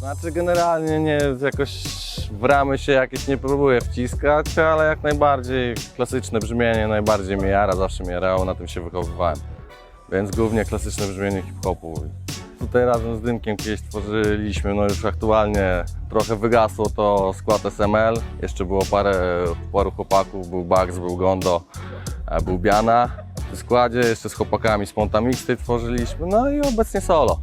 Znaczy generalnie nie jakoś w ramy się jakieś nie próbuję wciskać, ale jak najbardziej klasyczne brzmienie najbardziej mnie jara, zawsze mnie jarało, na tym się wychowywałem. Więc głównie klasyczne brzmienie hip-hopu. Tutaj razem z Dynkiem kiedyś tworzyliśmy, no już aktualnie trochę wygasło to skład SML. Jeszcze było parę, paru chłopaków, był Bugs, był Gondo, e, był Biana w składzie. Jeszcze z chłopakami z Ponta Mixtape tworzyliśmy, no i obecnie solo.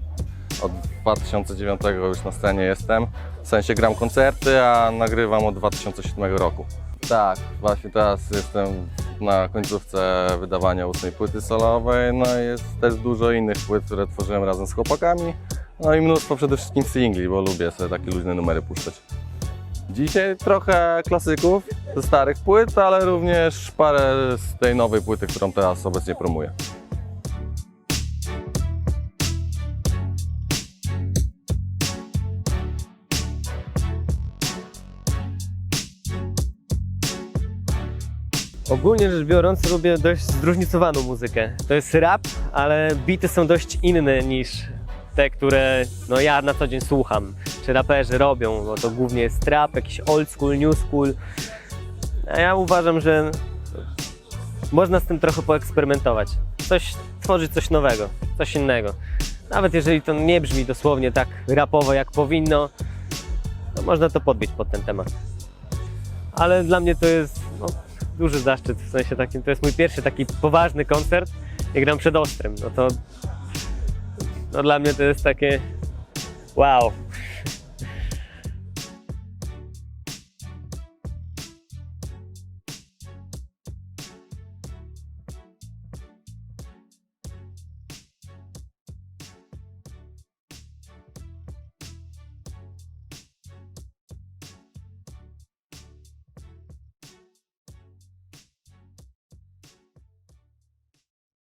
Od 2009 już na scenie jestem. W sensie gram koncerty, a nagrywam od 2007 roku. Tak, właśnie teraz jestem na końcówce wydawania ósmej płyty solowej. No jest też dużo innych płyt, które tworzyłem razem z chłopakami. No i mnóstwo przede wszystkim singli, bo lubię sobie takie luźne numery puszczać. Dzisiaj trochę klasyków ze starych płyt, ale również parę z tej nowej płyty, którą teraz obecnie promuję. Ogólnie rzecz biorąc, lubię dość zróżnicowaną muzykę. To jest rap, ale bity są dość inne niż te, które no, ja na co dzień słucham, czy raperzy robią, bo to głównie jest trap, jakiś old school, new school. A ja uważam, że można z tym trochę poeksperymentować. Coś, tworzyć coś nowego, coś innego. Nawet jeżeli to nie brzmi dosłownie tak rapowo jak powinno, to można to podbić pod ten temat. Ale dla mnie to jest duży zaszczyt, w sensie takim, to jest mój pierwszy taki poważny koncert, jak gram przed Ostrem, no to no dla mnie to jest takie wow,